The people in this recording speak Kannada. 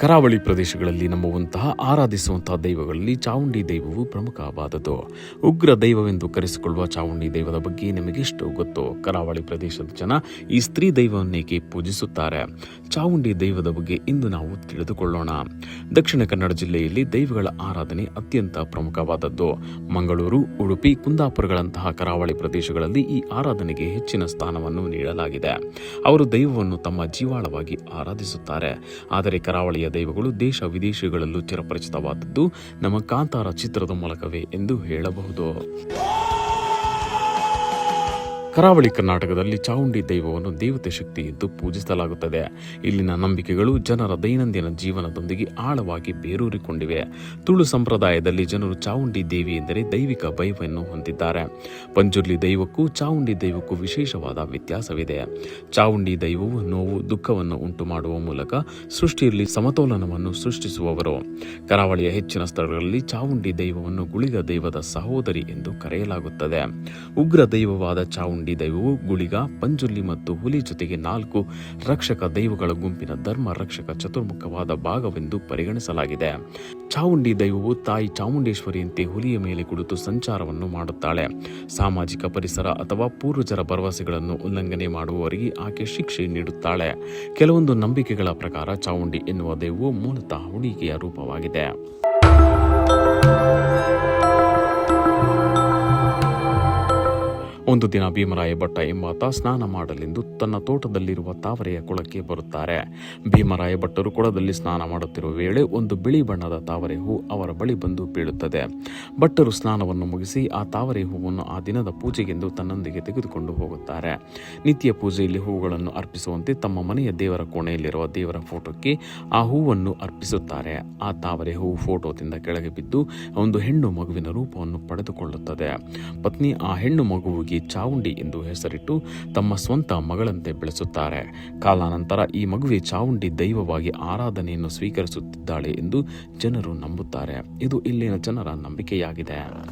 ಕರಾವಳಿ ಪ್ರದೇಶಗಳಲ್ಲಿ ನಂಬುವಂತಹ ಆರಾಧಿಸುವಂತಹ ದೈವಗಳಲ್ಲಿ ಚಾವುಂಡಿ ದೈವವು ಪ್ರಮುಖವಾದದ್ದು. ಉಗ್ರ ದೈವವೆಂದು ಕರೆಸಿಕೊಳ್ಳುವ ಚಾವುಂಡಿ ದೈವದ ಬಗ್ಗೆ ನಿಮಗೆಷ್ಟು ಗೊತ್ತು? ಕರಾವಳಿ ಪ್ರದೇಶದ ಜನ ಈ ಸ್ತ್ರೀ ದೈವವನ್ನೇಕೆ ಪೂಜಿಸುತ್ತಾರೆ? ಚಾವುಂಡಿ ದೈವದ ಬಗ್ಗೆ ಇಂದು ನಾವು ತಿಳಿದುಕೊಳ್ಳೋಣ. ದಕ್ಷಿಣ ಕನ್ನಡ ಜಿಲ್ಲೆಯಲ್ಲಿ ದೈವಗಳ ಆರಾಧನೆ ಅತ್ಯಂತ ಪ್ರಮುಖವಾದದ್ದು. ಮಂಗಳೂರು, ಉಡುಪಿ, ಕುಂದಾಪುರಗಳಂತಹ ಕರಾವಳಿ ಪ್ರದೇಶಗಳಲ್ಲಿ ಈ ಆರಾಧನೆಗೆ ಹೆಚ್ಚಿನ ಸ್ಥಾನವನ್ನು ನೀಡಲಾಗಿದೆ. ಅವರು ದೈವವನ್ನು ತಮ್ಮ ಜೀವಾಳವಾಗಿ ಆರಾಧಿಸುತ್ತಾರೆ. ಆದರೆ ಕರಾವಳಿಯ ದೈವಗಳು ದೇಶ ವಿದೇಶಗಳಲ್ಲೂ ಚಿರಪರಿಚಿತವಾದದ್ದು. ನಮ್ಮ ಕಾಂತಾರ ಚಿತ್ರದ ಮೂಲಕವೇ ಎಂದು ಹೇಳಬಹುದು. ಕರಾವಳಿ ಕರ್ನಾಟಕದಲ್ಲಿ ಚಾವುಂಡಿ ದೈವವನ್ನು ದೇವತೆ ಶಕ್ತಿ ಎಂದು ಪೂಜಿಸಲಾಗುತ್ತದೆ. ಇಲ್ಲಿನ ನಂಬಿಕೆಗಳು ಜನರ ದೈನಂದಿನ ಜೀವನದೊಂದಿಗೆ ಆಳವಾಗಿ ಬೇರೂರಿಕೊಂಡಿವೆ. ತುಳು ಸಂಪ್ರದಾಯದಲ್ಲಿ ಜನರು ಚಾವುಂಡಿ ದೇವಿ ಎಂದರೆ ದೈವಿಕ ಭಯವನ್ನು ಹೊಂದಿದ್ದಾರೆ. ಪಂಜುರ್ಲಿ ದೈವಕ್ಕೂ ಚಾವುಂಡಿ ದೈವಕ್ಕೂ ವಿಶೇಷವಾದ ವ್ಯತ್ಯಾಸವಿದೆ. ಚಾವುಂಡಿ ದೈವವು ನೋವು, ದುಃಖವನ್ನು ಉಂಟು ಮಾಡುವ ಮೂಲಕ ಸೃಷ್ಟಿಯಲ್ಲಿ ಸಮತೋಲನವನ್ನು ಸೃಷ್ಟಿಸುವವರು. ಕರಾವಳಿಯ ಹೆಚ್ಚಿನ ಸ್ಥಳಗಳಲ್ಲಿ ಚಾವುಂಡಿ ದೈವವನ್ನು ಗುಳಿಗ ದೈವದ ಸಹೋದರಿ ಎಂದು ಕರೆಯಲಾಗುತ್ತದೆ. ಉಗ್ರ ದೈವವಾದ ಚಾವುಂಡಿ ದೈವವು, ಗುಳಿಗ, ಪಂಜುಲಿ ಮತ್ತು ಹುಲಿ ಜೊತೆಗೆ ನಾಲ್ಕು ರಕ್ಷಕ ದೈವಗಳ ಗುಂಪಿನ ಧರ್ಮ ರಕ್ಷಕ ಚತುರ್ಮುಖವಾದ ಭಾಗವೆಂದು ಪರಿಗಣಿಸಲಾಗಿದೆ. ಚಾವುಂಡಿ ದೈವವು ತಾಯಿ ಚಾಮುಂಡೇಶ್ವರಿಯಂತೆ ಹುಲಿಯ ಮೇಲೆ ಕುಳಿತು ಸಂಚಾರವನ್ನು ಮಾಡುತ್ತಾಳೆ. ಸಾಮಾಜಿಕ ಪರಿಸರ ಅಥವಾ ಪೂರ್ವಜರ ಭರವಸೆಗಳನ್ನು ಉಲ್ಲಂಘನೆ ಮಾಡುವವರಿಗೆ ಆಕೆ ಶಿಕ್ಷೆ ನೀಡುತ್ತಾಳೆ. ಕೆಲವೊಂದು ನಂಬಿಕೆಗಳ ಪ್ರಕಾರ ಚಾವುಂಡಿ ಎನ್ನುವ ದೈವವು ಮೂಲತಃ ಹುಡುಗಿಯ ರೂಪವಾಗಿದೆ. ಒಂದು ದಿನ ಭೀಮರಾಯ ಭಟ್ಟ ಎಂಬಾತ ಸ್ನಾನ ಮಾಡಲೆಂದು ತನ್ನ ತೋಟದಲ್ಲಿರುವ ತಾವರೆಯ ಕೊಳಕ್ಕೆ ಬರುತ್ತಾರೆ. ಭೀಮರಾಯ ಭಟ್ಟರು ಕೊಳದಲ್ಲಿ ಸ್ನಾನ ಮಾಡುತ್ತಿರುವ ವೇಳೆ ಒಂದು ಬಿಳಿ ಬಣ್ಣದ ತಾವರೆ ಹೂ ಅವರ ಬಳಿ ಬಂದು ಬೀಳುತ್ತದೆ. ಭಟ್ಟರು ಸ್ನಾನವನ್ನು ಮುಗಿಸಿ ಆ ತಾವರೆ ಹೂವನ್ನು ಆ ದಿನದ ಪೂಜೆಗೆಂದು ತನ್ನೊಂದಿಗೆ ತೆಗೆದುಕೊಂಡು ಹೋಗುತ್ತಾರೆ. ನಿತ್ಯ ಪೂಜೆಯಲ್ಲಿ ಹೂಗಳನ್ನು ಅರ್ಪಿಸುವಂತೆ ತಮ್ಮ ಮನೆಯ ದೇವರ ಕೋಣೆಯಲ್ಲಿರುವ ದೇವರ ಫೋಟೋಕ್ಕೆ ಆ ಹೂವನ್ನು ಅರ್ಪಿಸುತ್ತಾರೆ. ಆ ತಾವರೆ ಹೂವು ಫೋಟೋದಿಂದ ಕೆಳಗೆ ಬಿದ್ದು ಒಂದು ಹೆಣ್ಣು ಮಗುವಿನ ರೂಪವನ್ನು ಪಡೆದುಕೊಳ್ಳುತ್ತದೆ. ಪತ್ನಿ ಆ ಹೆಣ್ಣು ಮಗುವಿಗೆ ಚಾವುಂಡಿ ಎಂದು ಹೆಸರಿಟ್ಟು ತಮ್ಮ ಸ್ವಂತ ಮಗಳಂತೆ ಬೆಳೆಸುತ್ತಾರೆ. ಕಾಲಾನಂತರ ಈ ಮಗುವೆ ಚಾವುಂಡಿ ದೈವವಾಗಿ ಆರಾಧನೆಯನ್ನು ಸ್ವೀಕರಿಸುತ್ತಿದ್ದಾಳೆ ಎಂದು ಜನರು ನಂಬುತ್ತಾರೆ. ಇದು ಇಲ್ಲಿನ ಜನರ ನಂಬಿಕೆಯಾಗಿದೆ.